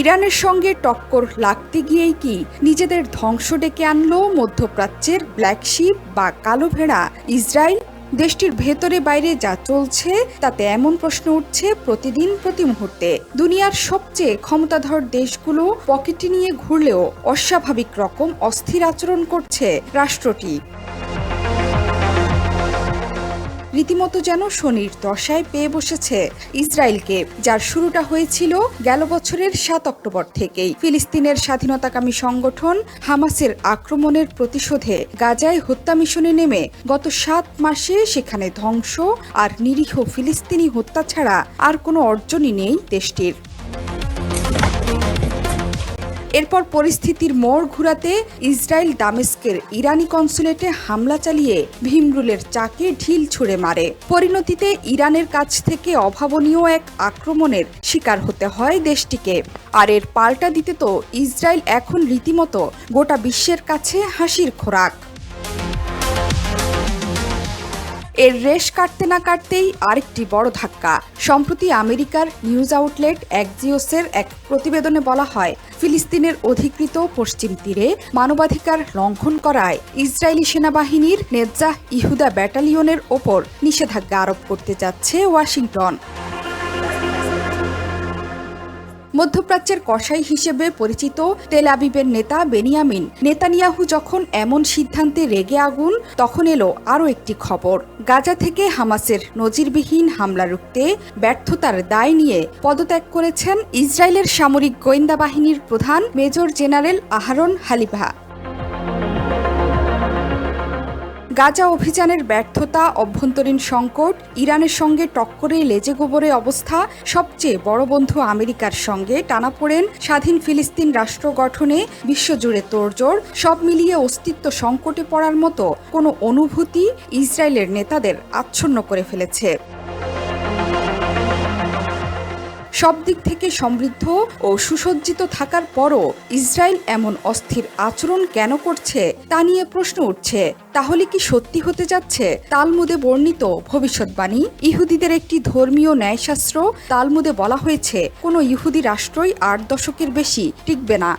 ইরানের সঙ্গে টক্কর লাগতে গিয়েই কি নিজেদের ধ্বংস ডেকে আনলো মধ্যপ্রাচ্যের ব্ল্যাক শিপ বা কালো ভেড়া? ইসরায়েল দেশটির ভেতরে বাইরে যা চলছে, তাতে এমন প্রশ্ন উঠছে প্রতিদিন প্রতি মুহূর্তে। দুনিয়ার সবচেয়ে ক্ষমতাধর দেশগুলো পকেটে নিয়ে ঘুরলেও অস্বাভাবিক রকম অস্থির আচরণ করছে রাষ্ট্রটি। রীতিমতো যেন শনির দশায় পেয়ে বসেছে ইসরায়েলকে, যার শুরুটা হয়েছিল গেল বছরের সাত অক্টোবর থেকেই। ফিলিস্তিনের স্বাধীনতাকামী সংগঠন হামাসের আক্রমণের প্রতিশোধে গাজায় হত্যা মিশনে নেমে গত সাত মাসে সেখানে ধ্বংস আর নিরীহ ফিলিস্তিনি হত্যা ছাড়া আর কোনো অর্জনই নেই দেশটির। এরপর পরিস্থিতির মোড় ঘুরাতে ইসরায়েল দামেস্কের ইরানি কনসুলেটে হামলা চালিয়ে ভিমরুলের চাকে ঢিল ছুড়ে মারে। পরিণতিতে ইরানের কাছ থেকে অভাবনীয় এক আক্রমণের শিকার হতে হয় দেশটিকে। আর এর পাল্টা দিতে তো ইসরায়েল এখন রীতিমতো গোটা বিশ্বের কাছে হাসির খোরাক। এর রেশ কাটতে না কাটতেই আরেকটি বড় ধাক্কা। সম্প্রতি আমেরিকার নিউজ আউটলেট একজিওসের এক প্রতিবেদনে বলা হয়, ফিলিস্তিনের অধিকৃত পশ্চিম তীরে মানবাধিকার লঙ্ঘন করায় ইসরায়েলি সেনাবাহিনীর নেজ্জাহ ইহুদা ব্যাটালিয়নের ওপর নিষেধাজ্ঞা আরোপ করতে যাচ্ছে ওয়াশিংটন। মধ্যপ্রাচ্যের কসাই হিসেবে পরিচিত তেল আবিবের নেতা বেনিয়ামিন নেতানিয়াহু যখন এমন সিদ্ধান্তে রেগে আগুন, তখন এলো আরও একটি খবর। গাজা থেকে হামাসের নজিরবিহীন হামলা রুখতে ব্যর্থতার দায় নিয়ে পদত্যাগ করেছেন ইসরায়েলের সামরিক গোয়েন্দা বাহিনীর প্রধান major general Aharon Haliva. Gaza অভিযানের ব্যর্থতা, অভ্যন্তরীণ সংকট, ইরানের সঙ্গে টক্করে লেজে গোবরে অবস্থা, সবচেয়ে বড় বন্ধু আমেরিকার সঙ্গে টানাপোড়েন স্বাধীন ফিলিস্তিন রাষ্ট্র গঠনে বিশ্বজুড়ে তোড়জোড়, সব মিলিয়ে অস্তিত্ব সংকটে পড়ার মতো কোনো অনুভূতি ইসরায়েলের নেতাদের আচ্ছন্ন করে ফেলেছে। সব দিক থেকে সমৃদ্ধ ও সুসজ্জিত থাকার পরও ইসরায়েল এমন অস্থির আচরণ কেন করছে তা নিয়ে প্রশ্ন উঠছে। তাহলে কি সত্যি হতে যাচ্ছে? তালমুদে বর্ণিত ভবিষ্যৎবাণী, ইহুদিদের একটি ধর্মীয় ন্যায়শাস্ত্র, তালমুদে বলা হয়েছে, কোনো ইহুদি রাষ্ট্রই আট দশকের বেশি টিকবে না।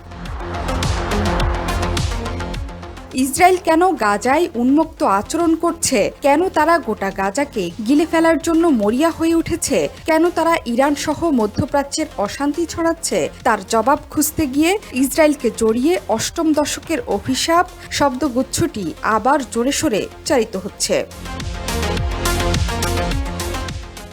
ইসরায়েল কেন গাজায় উন্মুক্ত আচরণ করছে? কেন তারা গোটা গাজাকে গিলে ফেলার জন্য মরিয়া হয়ে উঠেছে? কেন তারা ইরান সহ মধ্যপ্রাচ্যের অশান্তি ছড়াচ্ছে? তার জবাব খুঁজতে গিয়ে ইসরায়েলকে জড়িয়ে অষ্টম দশকের অভিশাপ, শব্দগুচ্ছটি আবার জোরে সোরে চালিত হচ্ছে।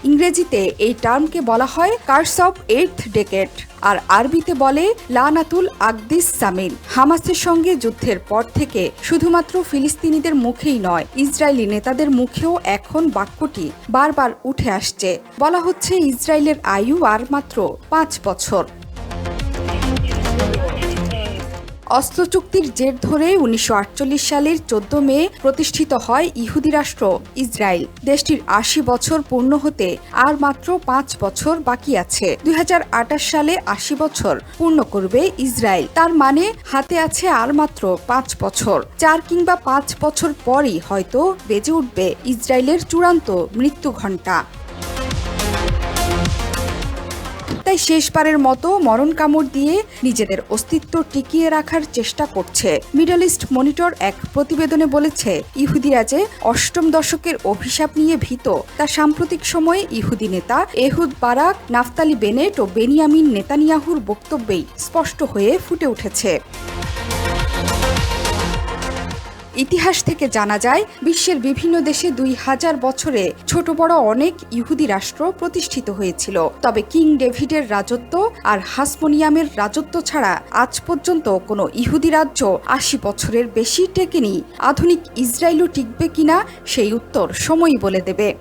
ইংরেজিতে এই টার্মকে বলা হয় কার্স অফ এইথ ডেকেট, আর আরবিতে বলে লানাতুল আকদিস সামিন। হামাসের সঙ্গে যুদ্ধের পর থেকে শুধুমাত্র ফিলিস্তিনিদের মুখেই নয়, ইসরায়েলি নেতাদের মুখেও এখন বাক্যটি বারবার উঠে আসছে। বলা হচ্ছে, ইসরায়েলের আয়ু আর মাত্র পাঁচ বছর। অস্ত্র চুক্তির জের ধরে উনিশশো আটচল্লিশ সালের চোদ্দ মে প্রতিষ্ঠিত হয় ইহুদি রাষ্ট্র ইসরায়েল। দেশটির আশি বছর পূর্ণ হতে আর মাত্র পাঁচ বছর বাকি আছে। দুই হাজার আঠাশ সালে আশি বছর পূর্ণ করবে ইসরায়েল। তার মানে হাতে আছে আর মাত্র পাঁচ বছর। চার কিংবা পাঁচ বছর পরই হয়তো বেজে উঠবে ইসরায়েলের চূড়ান্ত মৃত্যু ঘণ্টা তাই শেষবারের মতো মরণ কামড় দিয়ে নিজেদের অস্তিত্ব টিকিয়ে রাখার চেষ্টা করছে। মিডল ইস্ট মনিটর এক প্রতিবেদনে বলেছে, ইহুদিরা যে অষ্টম দশকের অভিশাপ নিয়ে ভীত, তা সাম্প্রতিক সময়ে ইহুদি নেতা এহুদ বারাক, নাফতালি বেনেট ও বেনিয়ামিন নেতানিয়াহুর বক্তব্যেই স্পষ্ট হয়ে ফুটে উঠেছে। ইতিহাস থেকে জানা যায়, বিশ্বের বিভিন্ন দেশে দুই হাজার বছরে ছোট বড় অনেক ইহুদি রাষ্ট্র প্রতিষ্ঠিত হয়েছিল। তবে কিং ডেভিডের রাজত্ব আর হাসমোনিয়ামের রাজত্ব ছাড়া আজ পর্যন্ত কোনো ইহুদি রাজ্য আশি বছরের বেশি টেকেনি। আধুনিক ইসরায়েলও টিকবে কিনা সেই উত্তর সময়ই বলে দেবে।